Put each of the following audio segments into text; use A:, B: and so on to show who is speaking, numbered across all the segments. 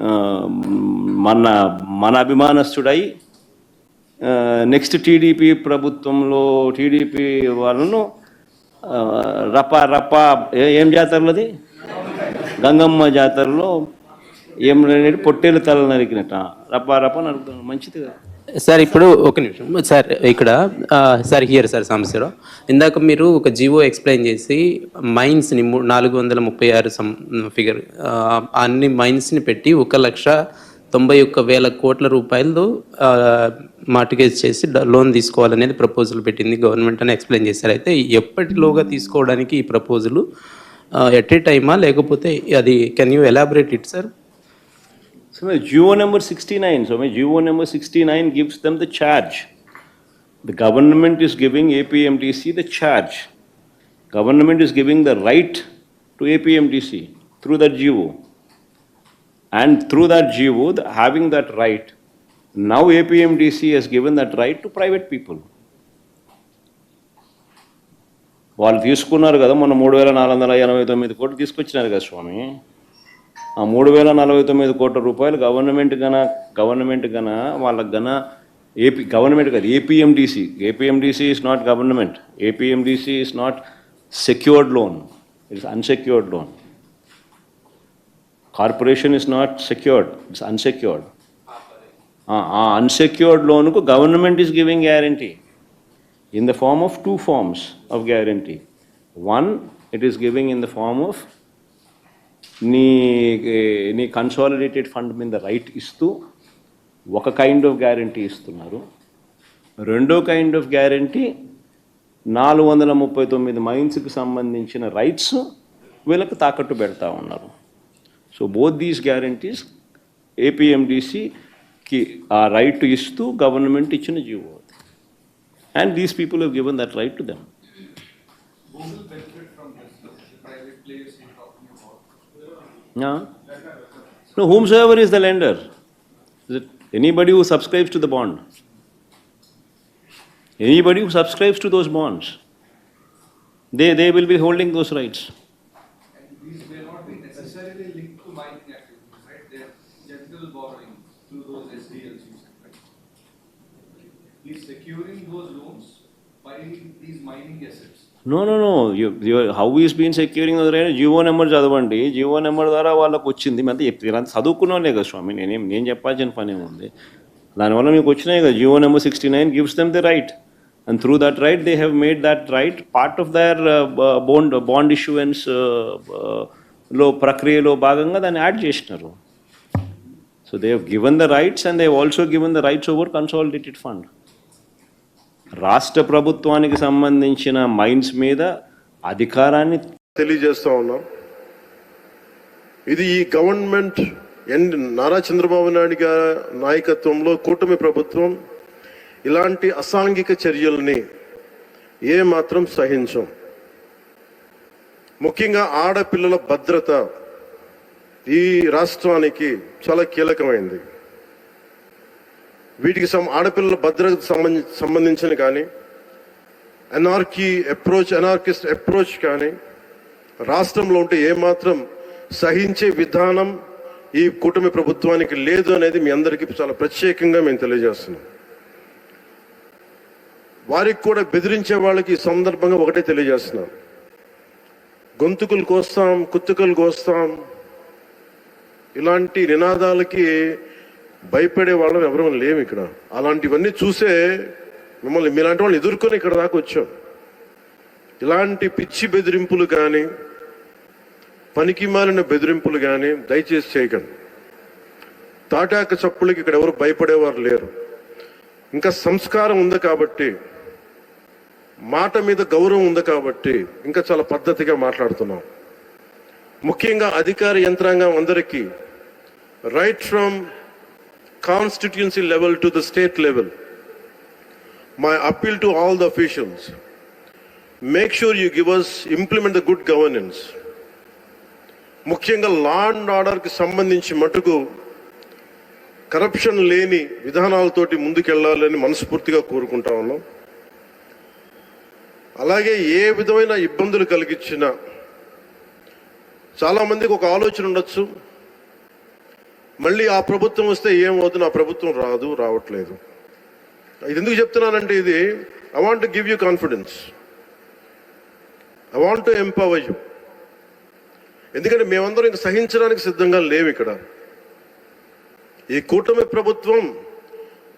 A: మన మన అభిమానస్తుడై నెక్స్ట్ టీడీపీ ప్రభుత్వంలో టీడీపీ వాళ్ళను రప రప ఏ- ఏం జాతరలది? గంగమ్మ జాతరలో ఏం లేని పొట్టేలు తల నరికినట్ట. రప రప నరుకుతాను మంచిది కదా.
B: సార్ ఇప్పుడు ఒక నిమిషం. సార్ ఇక్కడ సార్ హియర్ సార్ సమస్యలో ఇందాక మీరు ఒక జివో ఎక్స్ప్లెయిన్ చేసి మైన్స్ని నాలుగు వందల ముప్పై ఆరు సం ఫిగర్ అన్ని మైన్స్ని పెట్టి ఒక లక్ష తొంభై ఒక్క వేల కోట్ల రూపాయలు మార్టిగేజ్ చేసి లోన్ తీసుకోవాలనేది ప్రపోజల్ పెట్టింది. గవర్నమెంట్ అని ఎక్స్ప్లెయిన్ చేశారు. అయితే ఎప్పటిలోగా తీసుకోవడానికి ఈ ప్రపోజలు ఎట్ ఏ టైమా లేకపోతే అది can you elaborate it sir
A: So my GO number 69, so my GO number 69 gives them the charge. The government is giving APMTC the charge. Government is giving the right to APMTC through that GO. And through that GO, the- having that right, now APMTC has given that right to private people. వాళ్ళు తీసుకున్నారు కదా మొన్న మూడు వేల నాలుగు వందల ఎనభై తొమ్మిది కోట్లు తీసుకొచ్చినారు కదా స్వామి ఆ మూడు వేల నలభై తొమ్మిది కోట్ల రూపాయలు గవర్నమెంట్ గన గవర్నమెంట్ గన వాళ్ళకి గన ఏపీ గవర్నమెంట్ కాదు APMDC APMDC is not government APMDC is not secured loan it's unsecured loan corporation is not secured it's unsecured ఆ అన్సెక్యూర్డ్ లోన్కు government is giving guarantee in the form of two forms of guarantee one it is giving in the form of నీ నీ consolidated fund మీద right ఇస్తూ ఒక kind of guarantee ఇస్తున్నారు. రెండో kind of guarantee నాలుగు వందల ముప్పై తొమ్మిది మైన్స్కి సంబంధించిన రైట్స్ వీళ్ళకి తాకట్టు పెడతా ఉన్నారు. సో బోత్ దీస్ గ్యారంటీస్ ఏపీఎండిసికి ఆ రైట్ ఇస్తూ గవర్నమెంట్ ఇచ్చిన GO and these people have given that right to them No, whomsoever is the lender. Is it anybody who subscribes to the bond? Anybody who subscribes to those bonds, they, they will be holding those rights.
C: And these may not be necessarily linked to mining activities, right? They're general borrowing through those SDLs right? He's securing those loans by these mining assets.
A: No no no how is been securing been number చదవండి. GO number ద్వారా వాళ్ళకు వచ్చింది. అంతా చెప్తే అంత చదువుకున్నానే కదా స్వామి. నేనేం నేను చెప్పాల్సిన పని ఏముంది? దానివల్ల మీకు వచ్చినాయి కదా. GO number sixty nine gives them the right and through that right they have made that right part of their bond bond ఇష్యూయన్స్లో ప్రక్రియలో భాగంగా దాన్ని యాడ్ చేసినారు. So they have given the rights and they also given the rights over consolidated fund రాష్ట్ర ప్రభుత్వానికి సంబంధించిన mines మీద అధికారాన్ని
D: తెలియజేస్తూ ఉన్నాం. ఇది ఈ గవర్నమెంట్ ఎన్ నారా చంద్రబాబు నాయుడు గారి నాయకత్వంలో కూటమి ప్రభుత్వం ఇలాంటి అసాంఘిక చర్యల్ని ఏ మాత్రం సహించం. ముఖ్యంగా ఆడపిల్లల భద్రత ఈ రాష్ట్రానికి చాలా కీలకమైంది. వీటికి సం ఆడపిల్లల భద్రత సంబంధించి సంబంధించిన కానీ ఎన్ఆర్కీ అప్రోచ్ ఎనార్కిస్ట్ అప్రోచ్ కానీ రాష్ట్రంలో ఉంటే ఏమాత్రం సహించే విధానం ఈ కూటమి ప్రభుత్వానికి లేదు అనేది మీ అందరికీ చాలా ప్రత్యేకంగా మేము తెలియజేస్తున్నాం. వారికి కూడా బెదిరించే వాళ్ళకి ఈ సందర్భంగా ఒకటే తెలియజేస్తున్నాం. గొంతుకులు కోస్తాం కుత్తుకలు కోస్తాం ఇలాంటి నినాదాలకి భయపడే వాళ్ళం ఎవరూ లేము ఇక్కడ. అలాంటివన్నీ చూసే మిమ్మల్ని మీలాంటి వాళ్ళు ఎదుర్కొని ఇక్కడ దాకా వచ్చాం. ఇలాంటి పిచ్చి బెదిరింపులు కానీ పనికి మాలిన బెదిరింపులు కానీ దయచేసి చేయకండి. తాటాక చప్పులకి ఇక్కడ ఎవరు భయపడేవారు లేరు. ఇంకా సంస్కారం ఉంది కాబట్టి మాట మీద గౌరవం ఉంది కాబట్టి ఇంకా చాలా పద్ధతిగా మాట్లాడుతున్నాం. ముఖ్యంగా అధికార యంత్రాంగం అందరికీ right from constituency level to the state level. My appeal to all the officials, make sure you give us, implement the good governance. ముఖ్యంగా లా అండ్ ఆర్డర్కి సంబంధించి మటుకు కరప్షన్ లేని విధానాలతోటి ముందుకెళ్ళాలని మనస్ఫూర్తిగా కోరుకుంటా ఉన్నాం అలాగే ఏ విధమైన ఇబ్బందులు కలిగించినా చాలామందికి ఒక ఆలోచన ఉండొచ్చు మళ్ళీ ఆ ప్రభుత్వం వస్తే ఏమవుతుంది ఆ ప్రభుత్వం రాదు రావట్లేదు. ఇది ఎందుకు చెప్తున్నానంటే ఇది I want to give you confidence I want to empower you ఎందుకంటే మేమందరం ఇంక సహించడానికి సిద్ధంగా లేవు ఇక్కడ ఈ కూటమి ప్రభుత్వం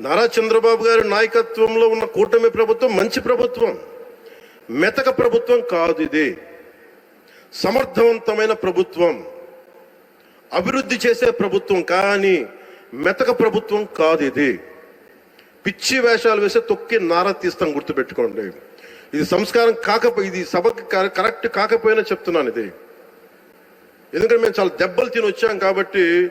D: నారా చంద్రబాబు గారి నాయకత్వంలో ఉన్న కూటమి ప్రభుత్వం మంచి ప్రభుత్వం. మెతక ప్రభుత్వం కాదు ఇది. సమర్థవంతమైన ప్రభుత్వం. అభివృద్ధి చేసే ప్రభుత్వం కానీ మెతక ప్రభుత్వం కాదు ఇది. పిచ్చి వేషాలు వేసే తొక్కి నారా తీస్తాం గుర్తుపెట్టుకోండి. ఇది సంస్కారం కాకపోయి ఇది సభకి కరెక్ట్ కాకపోయినా చెప్తున్నాను ఇది. ఎందుకంటే మేము చాలా దెబ్బలు తిని వచ్చాం కాబట్టి